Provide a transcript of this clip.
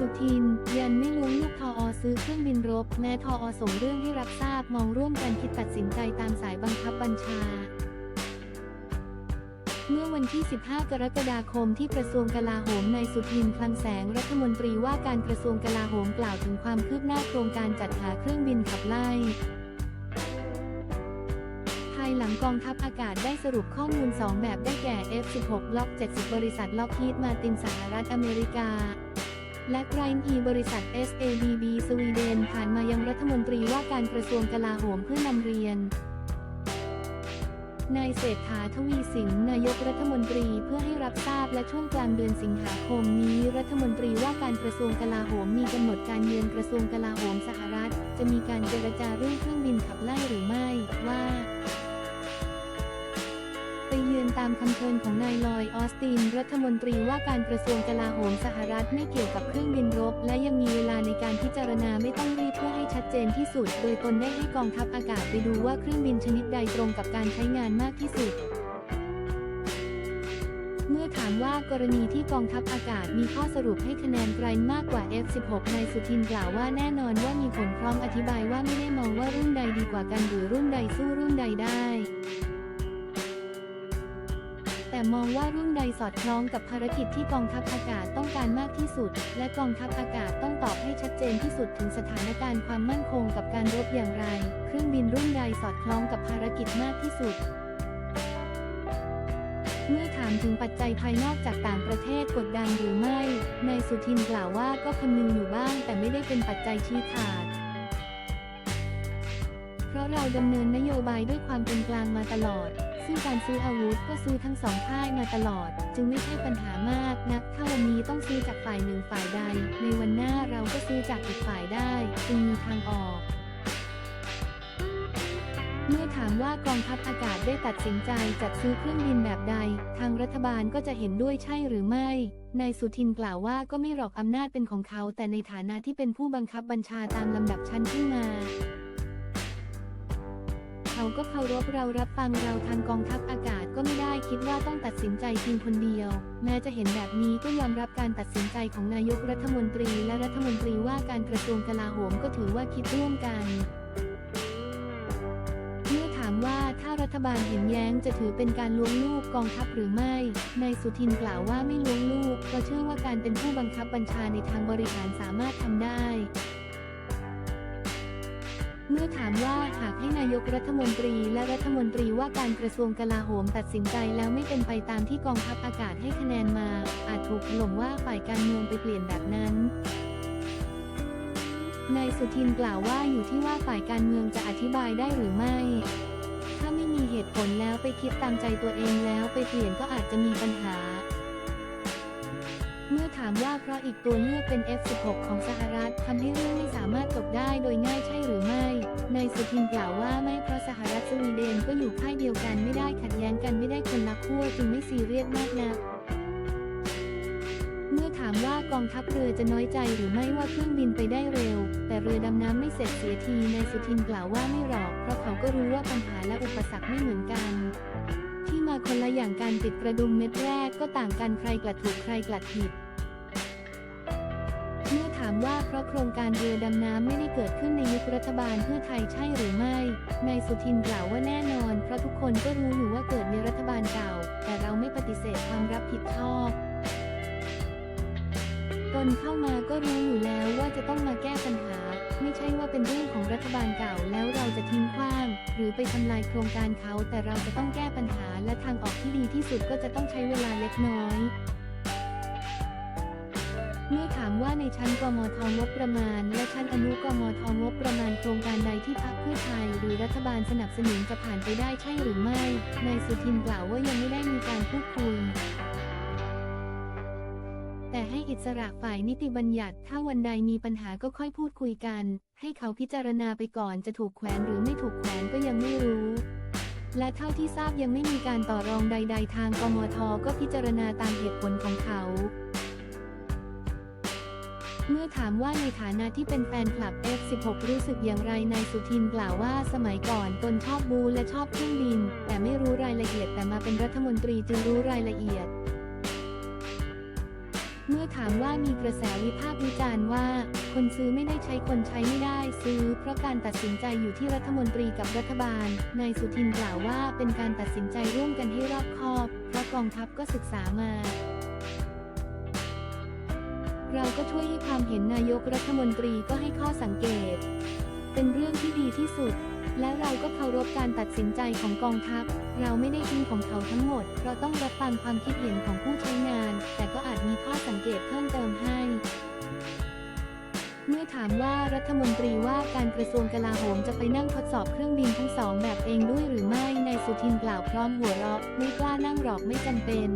สุทิน ยันไม่ล้วงลูกทออซื้อเครื่องบินรบ แม้ทออส่งเรื่องให้รับทราบมองร่วมกันคิดตัดสินใจตามสายบังคับบัญชา เมื่อวันที่ 15 กรกฎาคมที่กระทรวงกลาโหมนายสุทิน คลังแสงรัฐมนตรีว่าการกระทรวงกลาโหมกล่าวถึงความคืบหน้าโครงการจัดหาเครื่องบินขับไล่ายหลังกองทัพอากาศได้สรุปข้อมูล 2 แบบได้แก่ F16 ล็อก70 บริษัทล็อกฮีดมาตินสหรัฐอเมริกา และไกรน์อีบริษัท SABB สวีเดนผ่านมายังรัฐมนตรีว่าการกระทรวงกลาโหมเพื่อนำเรียนนายเศรษฐาทวีสินนายกรัฐมนตรีเพื่อให้รับทราบและช่วงกลางเดือนสิงหาคมนี้ รัฐมนตรีว่าการกระทรวงกลาโหมมีกำหนดการเยือนกระทรวงกลาโหมสหรัฐ จะมีการเจรจาเรื่องเครื่องบินขับไล่หรือไม่ว่า ตามคำเชิญของนายลอยออสติน รัฐมนตรีว่าการกระทรวงกลาโหมสหรัฐไม่เกี่ยวกับเครื่องบินรบ และยังมีเวลาในการพิจารณาไม่ต้องรีบเพื่อให้ชัดเจนที่สุด โดยตนได้ให้กองทัพอากาศไปดูว่าเครื่องบินชนิดใดตรงกับการใช้งานมากที่สุดเมื่อถามว่ากรณีที่กองทัพอากาศมีข้อสรุปให้คะแนนไกลมากกว่า F16 นายสุทินกล่าวว่าแน่นอนว่ามีผลพร้อมอธิบายว่าไม่ได้มองว่ารุ่นใดดีกว่ากันหรือรุ่นใดสู้รุ่นใดได้ แต่มองว่ารุ่นใดสอดคล้องกับภารกิจที่กองทัพอากาศต้องการมากที่สุด และกองทัพอากาศต้องตอบให้ชัดเจนที่สุดถึงสถานการณ์ความมั่นคงกับการรบอย่างไร เครื่องบินรุ่นใดสอดคล้องกับภารกิจมากที่สุดเมื่อถามถึงปัจจัยภายนอกจากต่างประเทศกดดันหรือไม่ นายสุทินกล่าวว่าก็คำนึงอยู่บ้างแต่ไม่ได้เป็นปัจจัยชี้ขาด เพราะเราดำเนินนโยบายด้วยความเป็นกลางมาตลอด ซึ่งการซื้ออาวุธก็ซื้อทั้งสองค่ายมาตลอด จึงไม่ใช่ปัญหามากนัก ถ้าวันนี้ต้องซื้อจากฝ่ายหนึ่งฝ่ายใด ในวันหน้าเราก็ซื้อจากอีกฝ่ายได้ จึงมีทางออกเมื่อถามว่ากองทัพอากาศได้ตัดสินใจจัดซื้อเครื่องบินแบบใด ทางรัฐบาลก็จะเห็นด้วยใช่หรือไม่ นายสุทินกล่าวว่าก็ไม่หรอกอำนาจเป็นของเขา แต่ในฐานะที่เป็นผู้บังคับบัญชาตามลำดับชั้นขึ้นมา เขาก็เคารพเรารับฟังเราทางกองทัพอากาศก็ไม่ได้คิดว่าต้องตัดสินใจเพียงคนเดียว แม้จะเห็นแบบนี้ก็ยอมรับการตัดสินใจของนายกรัฐมนตรีและรัฐมนตรีว่าการกระทรวงกลาโหมก็ถือว่าคิดร่วมกันเมื่อถามว่าถ้ารัฐบาลเห็นแย้งจะถือเป็นการล้วงลูกกองทัพหรือไม่ นายสุทินกล่าวว่าไม่ล้วงลูกเพราเชื่อว่าการเป็นผู้บังคับบัญชาในทางบริหารสามารถทำได้ เมื่อถามว่าหากให้นายกรัฐมนตรีและรัฐมนตรีว่าการกระทรวงกลาโหมตัดสินใจแล้วไม่เป็นไปตามที่กองทัพอากาศให้คะแนนมา อาจถูกถล่มว่าฝ่ายการเมืองไปเปลี่ยนแบบนั้นนายสุทินกล่าวว่าอยู่ที่ว่าฝ่ายการเมืองจะอธิบายได้หรือไม่ ถ้าไม่มีเหตุผลแล้วไปคิดตามใจตัวเองแล้วไปเปลี่ยนก็อาจจะมีปัญหา เมื่อถามว่าเพราะอีกตัวเลือกเป็น F16 ของสหรัฐทำให้เรื่องไม่สามารถจบได้โดยง่ายใช่หรือไม่ นายสุทินกล่าวว่าไม่เพราะสหรัฐสวีเดนก็อยู่ค่ายเดียวกันไม่ได้ขัดแย้งกันไม่ได้คนละขั้วจึงไม่ซีเรียสมากนักเมื่อถามว่ากองทัพเรือจะน้อยใจหรือไม่ว่าเครื่องบินไปได้เร็ว แต่เรือดำน้ำไม่เสร็จเสียทีนายสุทินกล่าวว่าไม่หรอก เพราะเขาก็รู้ว่าปัญหาและอุปสรรคไม่เหมือนกัน ที่มาคนละอย่างการติดกระดุมเม็ดแรกก็ต่างกันใครกลัดถูกใครกลัดผิดามว่าเพราะโครงการเรือดำน้ำไม่ได้เกิดขึ้นในยุครัฐบาลเพื่อไทยใช่หรือไม่ นายสุทินกล่าวว่าแน่นอน เพราะทุกคนก็รู้อยู่ว่าเกิดในรัฐบาลเก่า แต่เราไม่ปฏิเสธความรับผิดชอบตนเข้ามาก็รู้อยู่แล้วว่าจะต้องมาแก้ปัญหา ไม่ใช่ว่าเป็นเรื่องของรัฐบาลเก่าแล้วเราจะทิ้งขว้าง หรือไปทำลายโครงการเขาแต่เราจะต้องแก้ปัญหาและทางออกที่ดีที่สุดก็จะต้องใช้เวลาเล็กน้อย เมื่อถามว่าในชั้นกมทงบประมาณ และชั้นอนุกมทงบประมาณโครงการใดที่พรรคเพื่อไทยหรือรัฐบาลสนับสนุนจะผ่านไปได้ใช่หรือไม่ นายสุทินกล่าวว่ายังไม่ได้มีการพูดคุยแต่ให้อิสระฝ่ายนิติบัญญัติ ถ้าวันใดมีปัญหาก็ค่อยพูดคุยกัน ให้เขาพิจารณาไปก่อนจะถูกแขวนหรือไม่ถูกแขวนก็ยังไม่รู้ และเท่าที่ทราบยังไม่มีการต่อรองใด ๆ ทางกมทก็พิจารณาตามเหตุผลของเขา เมื่อถามว่าในฐานะที่เป็นแฟนคลับ F16 รู้สึกอย่างไรนายสุทินกล่าวว่าสมัยก่อนตนชอบบูและชอบเครื่องบิน แต่ไม่รู้รายละเอียดแต่มาเป็นรัฐมนตรีจึงรู้รายละเอียด เมื่อถามว่ามีกระแสวิพากษ์วิจารณ์ว่า คนซื้อไม่ได้ใช้คนใช้ไม่ได้ซื้อ เพราะการตัดสินใจอยู่ที่รัฐมนตรีกับรัฐบาลนายสุทินกล่าวว่าเป็นการตัดสินใจร่วมกันให้รอบคอบเพราะกองทัพก็ศึกษามา เราก็ช่วยให้ความเห็นนายกรัฐมนตรีก็ให้ข้อสังเกต เป็นเรื่องที่ดีที่สุด และเราก็เคารพการตัดสินใจของกองทัพ เราไม่ได้ทิ้งของเขาทั้งหมด เราต้องรับฟังความคิดเห็นของผู้ใช้งาน แต่ก็อาจมีข้อสังเกตเพิ่มเติมให้ เมื่อถามว่ารัฐมนตรีว่าการกระทรวงกลาโหมจะไปนั่งทดสอบเครื่องบินทั้งสองแบบเองด้วยหรือไม่ นายสุทินกล่าวพร้อมหัวเราะ ไม่กล้านั่งหรอกไม่จำเป็น